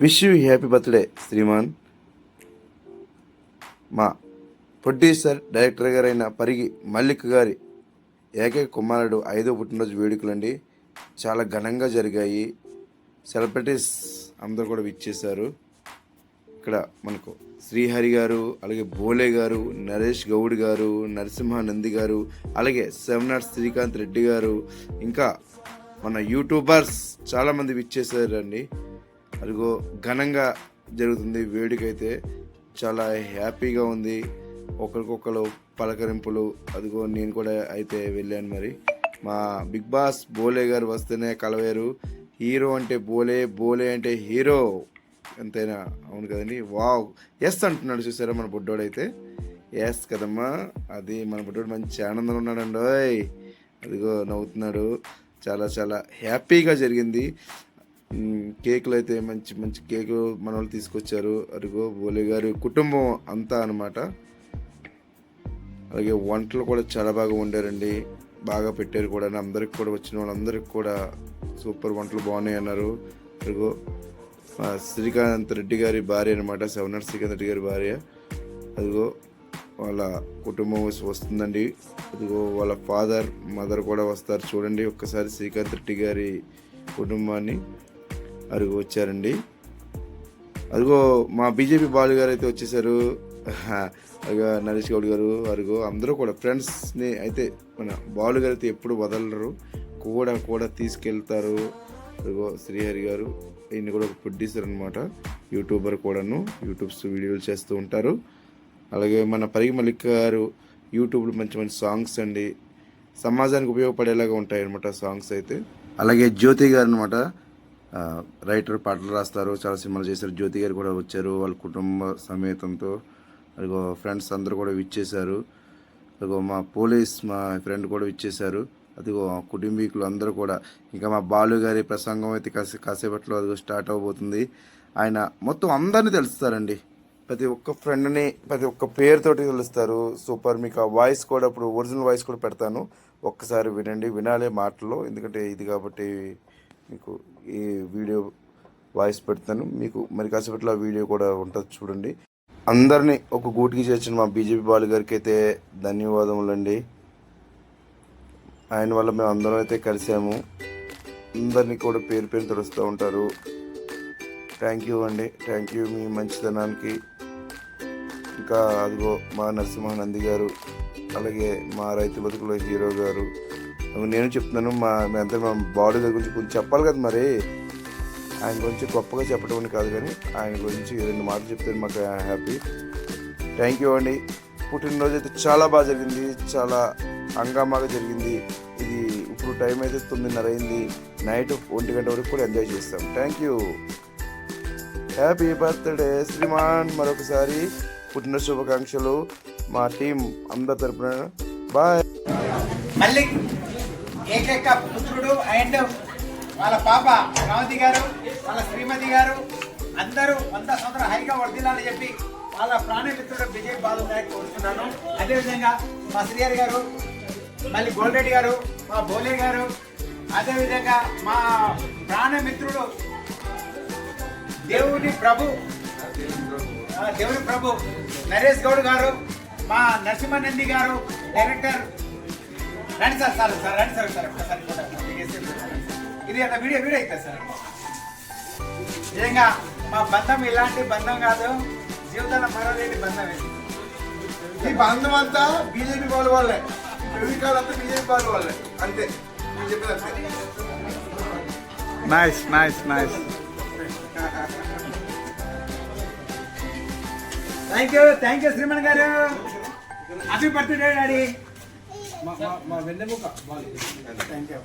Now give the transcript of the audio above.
Wish you happy birthday Sriman మా producer director గారైన పరిగి మల్లిక్ గారి ఏకైక కుమారుడు ఐదో పుట్టినరోజు వేడుకలండి. చాలా ఘనంగా జరిగాయి. సెలబ్రిటీస్ అందరూ కూడా విచ్చేశారు ఇక్కడ మనకు శ్రీహరి గారు అలాగే బోలే గారు నరేష్ గౌడ్ గారు నరసింహ నంది గారు అలాగే సెవెనార్ శ్రీకాంత్ రెడ్డి గారు ఇంకా మన యూట్యూబర్స్ చాలామంది విచ్చేసారండి అదిగో ఘనంగా జరుగుతుంది. వేడుకైతే చాలా హ్యాపీగా ఉంది. ఒకరికొకరు పలకరింపులు. అదిగో నేను కూడా అయితే వెళ్ళాను మరి. మా బిగ్ బాస్ బోలే గారు వస్తేనే కలవేరు. హీరో అంటే బోలే బోలే అంటే హీరో. ఎంతైనా అవును కదండి. వావ్. ఎస్ అంటున్నాడు చూసారా మన బుడ్డోడైతే. ఎస్ కదమ్మా. అది మన బుడ్డోడు మంచి ఆనందంగా ఉన్నాడండి ఓయ్ అదిగో నవ్వుతున్నాడు. చాలా చాలా హ్యాపీగా జరిగింది. కేకులు అయితే మంచి మంచి కేకు మన వాళ్ళు తీసుకొచ్చారు. అదిగో బోలే గారి కుటుంబం అంతా అనమాట అలాగే వంటలు కూడా చాలా బాగా వండారండి. బాగా పెట్టారు కూడా. అందరికి కూడా వచ్చిన వాళ్ళందరికి కూడా సూపర్ వంటలు బాగున్నాయి అన్నారు. అదిగో శ్రీకాంత్ రెడ్డి గారి భార్య అనమాట సెవెనర్ శ్రీకాంత్ రెడ్డి గారి భార్య. అదిగో వాళ్ళ కుటుంబం వస్తుందండి. అదిగో వాళ్ళ ఫాదర్ మదర్ కూడా వస్తారు. చూడండి ఒక్కసారి శ్రీకాంత్ రెడ్డి గారి కుటుంబాన్ని. అరుగు వచ్చారండి. అరుగో మా బీజేపీ బాలు గారు అయితే వచ్చేసారు. అదిగో నరేష్ గౌడ్ గారు అరుగు అందరూ కూడా ఫ్రెండ్స్ని అయితే మన బాలు గారు అయితే ఎప్పుడు వదలరు. కూడా కూడా తీసుకెళ్తారు. అరుగో శ్రీహరి గారు ఈయన కూడా ఒక ప్రొడ్యూసర్ అనమాట యూట్యూబర్ కూడాను యూట్యూబ్స్ వీడియోలు చేస్తూ ఉంటారు. అలాగే మన పరిగి మల్లిక్ గారు యూట్యూబ్లో మంచి మంచి సాంగ్స్ అండి. సమాజానికి ఉపయోగపడేలాగా ఉంటాయి అనమాట సాంగ్స్ అయితే. అలాగే జ్యోతి గారు అనమాట రైటర్ పాటలు రాస్తారు చాలా సినిమాలు చేశారు. జ్యోతి గారు కూడా వచ్చారు వాళ్ళ కుటుంబ సమేతంతో. అదిగో ఫ్రెండ్స్ అందరూ కూడా విచ్చేశారు. అదిగో మా పోలీస్ మా ఫ్రెండ్ కూడా విచ్చేశారు. అదిగో కుటుంబీకులు అందరూ కూడా. ఇంకా మా బాలు గారి ప్రసంగం అయితే కాసే కాసేపట్లో అదిగో స్టార్ట్ అవబోతుంది. ఆయన మొత్తం అందరినీ తెలుస్తారండి. ప్రతి ఒక్క ఫ్రెండ్ని ప్రతి ఒక్క పేరుతోటి తెలుస్తారు. సూపర్ మీకు ఆ వాయిస్ కూడా ఇప్పుడు ఒరిజినల్ వాయిస్ కూడా పెడతాను. ఒక్కసారి వినండి వినాలే మాటలు ఎందుకంటే ఇది కాబట్టి మీకు ఈ వీడియో వాయిస్ పెడతాను. మీకు మరి కాసేపట్లో ఆ వీడియో కూడా ఉంటుంది చూడండి. అందరినీ ఒక గూటికి చేర్చిన మా బీజేపీ బాలు గారికి అయితే ధన్యవాదములండి ఆయన వల్ల మేము అందరం అయితే కలిసాము అందరినీ కూడా పేరు పేరు తెలుస్తూ ఉంటారు. థ్యాంక్ యూ అండి. థ్యాంక్ యూ మీ మంచితనానికి. ఇంకా అదిగో మా నరసింహానంది గారు అలాగే మా రైతు బతుకుల హీరో గారు నేను చెప్తున్నాను మా అందరు మా బాడీ గురించి కొంచెం చెప్పాలి కదా మరి. ఆయన గురించి గొప్పగా చెప్పడం అని కాదు కానీ ఆయన గురించి రెండు మాటలు చెప్తే మాకు హ్యాపీ. థ్యాంక్ యూ అండి. పుట్టినరోజు అయితే చాలా బాగా జరిగింది. చాలా హంగామాగా జరిగింది. ఇది ఇప్పుడు టైం అయితే తొమ్మిదిన్నర అయింది. నైట్ ఒంటి గంట వరకు కూడా ఎంజాయ్ చేస్తాం. Thank you. Happy birthday Sriman. మరొకసారి పుట్టిన శుభాకాంక్షలు మా టీం అందరి తరపున. బాయ్. మళ్ళీ ఏకైక పుత్రుడు అండ్ వాళ్ళ పాప రావతి గారు వాళ్ళ శ్రీమతి గారు అందరూ వంద సంవత్సరాలు హైగా వర్దిల్లాలని చెప్పి వాళ్ళ ప్రాణమిత్రుడు విజయ్ బాలు గారికి కోరుతున్నాను అదేవిధంగా మా శ్రీహరి గారు మళ్ళీ గోల్రెడ్డి గారు మా బోలే గారు అదేవిధంగా మా ప్రాణమిత్రుడు దేవుని ప్రభు దేవుని ప్రభు నరేష్ గౌడ్ గారు మా నరసింహానంది గారు డైరెక్టర్ రండి సార్ సార్ సార్ రండి సార్ సార్ ఒక్కసారి ఇది అట్లా వీడియో వీడియో అవుతుంది సార్. నిజంగా మా బంధం ఇలాంటి బంధం కాదు జీవితంలో మరొకటి బంధం ఇది. ఈ బంధం అంతా బీజేపీ వాళ్ళ వాళ్ళే అంతా బీజేపీ వాళ్ళ వాళ్ళే అంతే. నేను చెప్పేది అంతే. Nice nice nice thank you thank you Sriman గారు. Happy birthday daddy. మా వెన్నెముక. Thank you